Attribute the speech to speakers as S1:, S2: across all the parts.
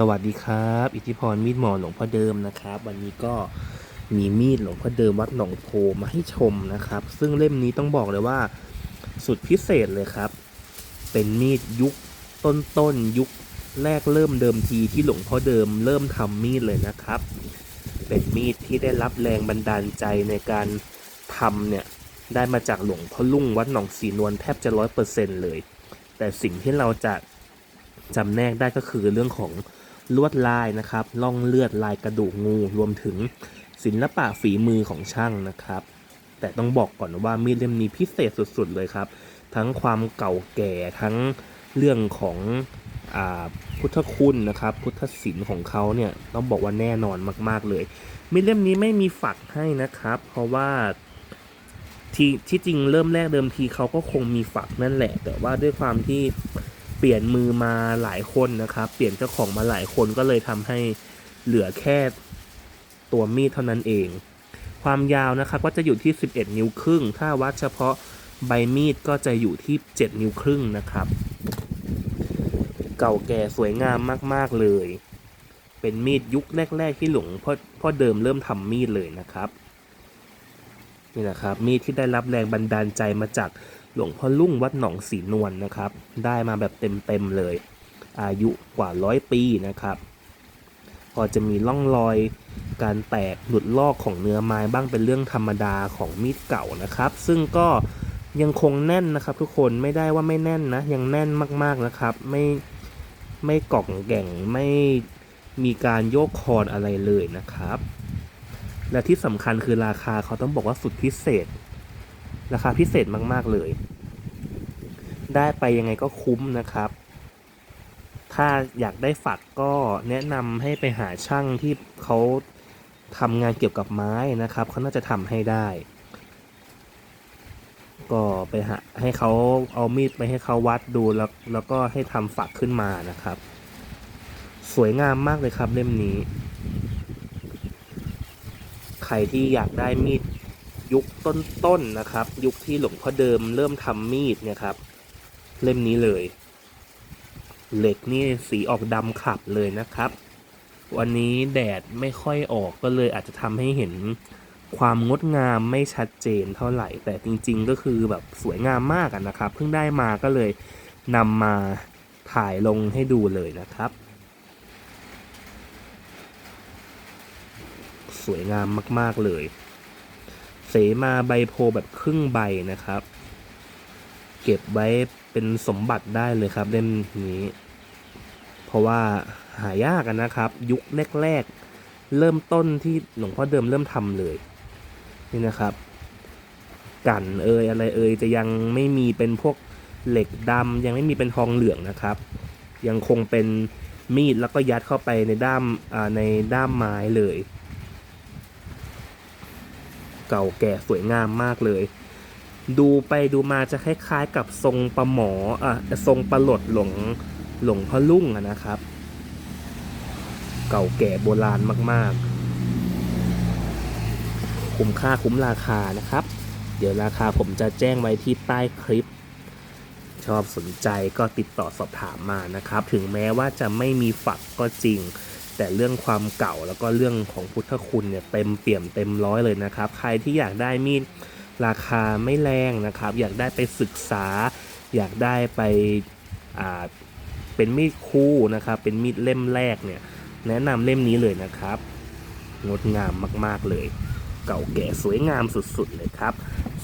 S1: สวัสดีครับ อิทธิพรมีดหมอหลวงพ่อเดิมนะครับ วันนี้ก็มีมีดหลวงพ่อเดิมวัดหนองโพมาให้ชมนะครับ ซึ่งเล่มนี้ต้องบอกเลยว่าสุดพิเศษเลยครับ เป็นมีดยุคต้นๆยุคแรกเริ่มเดิมทีที่หลวงพ่อเดิมเริ่มทำมีดเลยนะครับ เป็นมีดที่ได้รับแรงบันดาลใจในการทำเนี่ยได้มาจากหลวงพ่อลุ่งวัดหนองสีนวลแทบจะร้อยเปอร์เซ็นเลย แต่สิ่งที่เราจะจำแนกได้ก็คือเรื่องของ ลวดลายนะครับล่องเลือดลายกระดูกงูรวมถึงศิลปะฝีมือของช่างนะครับ แต่ต้องบอกก่อนว่ามีดเล่มนี้พิเศษสุดๆเลยครับ ทั้งความเก่าแก่ทั้งเรื่องของอาพุทธคุณนะครับ พุทธศิลป์ของเขาเนี่ยต้องบอกว่าแน่นอนมากๆเลยมีดเล่มนี้ไม่มีฝักให้นะครับ เพราะว่าที่ที่จริงเริ่มแรกเดิมทีเขาก็คงมีฝักนั่นแหละ แต่ว่าด้วยความที่ เปลี่ยนมือมาหลายคนนะครับ เปลี่ยนเจ้าของมาหลายคนก็เลยทำให้เหลือแค่ตัวมีดเท่านั้นเอง ความยาวนะครับก็จะอยู่ที่ 11 นิ้วครึ่ง ถ้าวัดเฉพาะใบมีดก็จะอยู่ที่ 7 นิ้วครึ่งนะครับ เก่าแก่สวยงามมาก ๆ เลย เป็นมีดยุคแรก ๆ ที่หลวงพ่อพ่อเดิมเริ่มทำมีดเลยนะครับนี่นะครับมีดที่ได้รับแรงบันดาลใจมาจาก หลวงพ่อลุ่งวัดหนองสีนวลนะครับ ได้มาแบบเต็มๆเลย อายุกว่าร้อยปีนะครับ พอจะมีร่องรอยการแตกหลุดลอกของเนื้อไม้บ้างเป็นเรื่องธรรมดาของมีดเก่านะครับ ซึ่งก็ยังคงแน่นนะครับ ทุกคนไม่ได้ว่าไม่แน่นนะ ยังแน่นมากๆนะครับ ไม่ไม่กล่องแก่งไม่มีการโยกคอนอะไรเลยนะครับ และที่สำคัญคือราคาเขาต้องบอกว่าสุดพิเศษ ราคาพิเศษมาก ๆ เลย ได้ไปยังไงก็คุ้มนะครับ ถ้าอยากได้ฝักก็แนะนำให้ไปหาช่างที่เขาทำงานเกี่ยวกับไม้นะครับเขาน่าจะทำให้ได้ ก็ไปหาให้เขาเอามีดไปให้เขาวัดดูแล้วแล้วก็ให้ทำฝักขึ้นมานะครับ สวยงามมากเลยครับเล่มนี้ ใครที่อยากได้มีด ยุคต้นๆนะครับ ยุคที่หลวงพ่อเดิมเริ่มทำมีดเนี่ยครับ เล่มนี้เลย เหล็กนี่สีออกดำขับเลยนะครับ วันนี้แดดไม่ค่อยออกก็เลยอาจจะทำให้เห็นความงดงามไม่ชัดเจนเท่าไหร่ แต่จริงๆก็คือแบบสวยงามมากนะครับ เพิ่งได้มาก็เลยนำมาถ่ายลงให้ดูเลยนะครับ สวยงามมากๆเลย เสมาใบโพแบบครึ่งใบนะครับ เก็บไว้เป็นสมบัติได้เลยครับเล่มนี้ เพราะว่าหายากอะนะครับ ยุคแรกๆ เริ่มต้นที่หลวงพ่อเดิมเริ่มทำเลย นี่นะครับ กันเอยอะไรเอยจะยังไม่มีเป็นพวกเหล็กดำยังไม่มีเป็นทองเหลืองนะครับ ยังคงเป็นมีดแล้วก็ยัดเข้าไปในด้ามในด้ามไม้เลย เก่าแก่สวยงามมากเลย ดูไปดูมาจะคล้ายๆ กับทรงปลาหมออะทรงปลาหลดหลงหลงพ่อลุ่งนะครับ เก่าแก่โบราณมากๆ คุ้มค่าคุ้มราคานะครับ เดี๋ยวราคาผมจะแจ้งไว้ที่ใต้คลิป ชอบสนใจก็ติดต่อสอบถามมานะครับ ถึงแม้ว่าจะไม่มีฝักก็จริง แต่เรื่องความเก่าแล้วก็เรื่องของพุทธคุณเนี่ยเต็มเปี่ยมเต็มร้อยเลยนะครับ ใครที่อยากได้มีดราคาไม่แรงนะครับ อยากได้ไปศึกษา อยากได้ไปเป็นมีดคู่นะครับ เป็นมีดเล่มแรกเนี่ยแนะนำเล่มนี้เลยนะครับ งดงามมากๆเลย เก่าแก่สวยงามสุดๆเลยครับ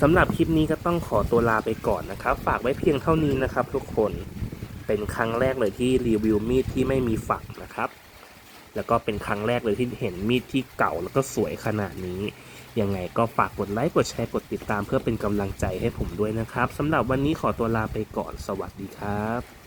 S1: สำหรับคลิปนี้ก็ต้องขอตัวลาไปก่อนนะครับ ฝากไว้เพียงเท่านี้นะครับ ทุกคนเป็นครั้งแรกเลยที่รีวิวมีดที่ไม่มีฝักนะครับ แล้วก็เป็นครั้งแรกเลยที่เห็นมีดที่เก่าแล้วก็สวยขนาดนี้ ยังไงก็ฝากกดไลค์กดแชร์กดติดตามเพื่อเป็นกำลังใจให้ผมด้วยนะครับสำหรับวันนี้ขอตัวลาไปก่อนสวัสดีครับ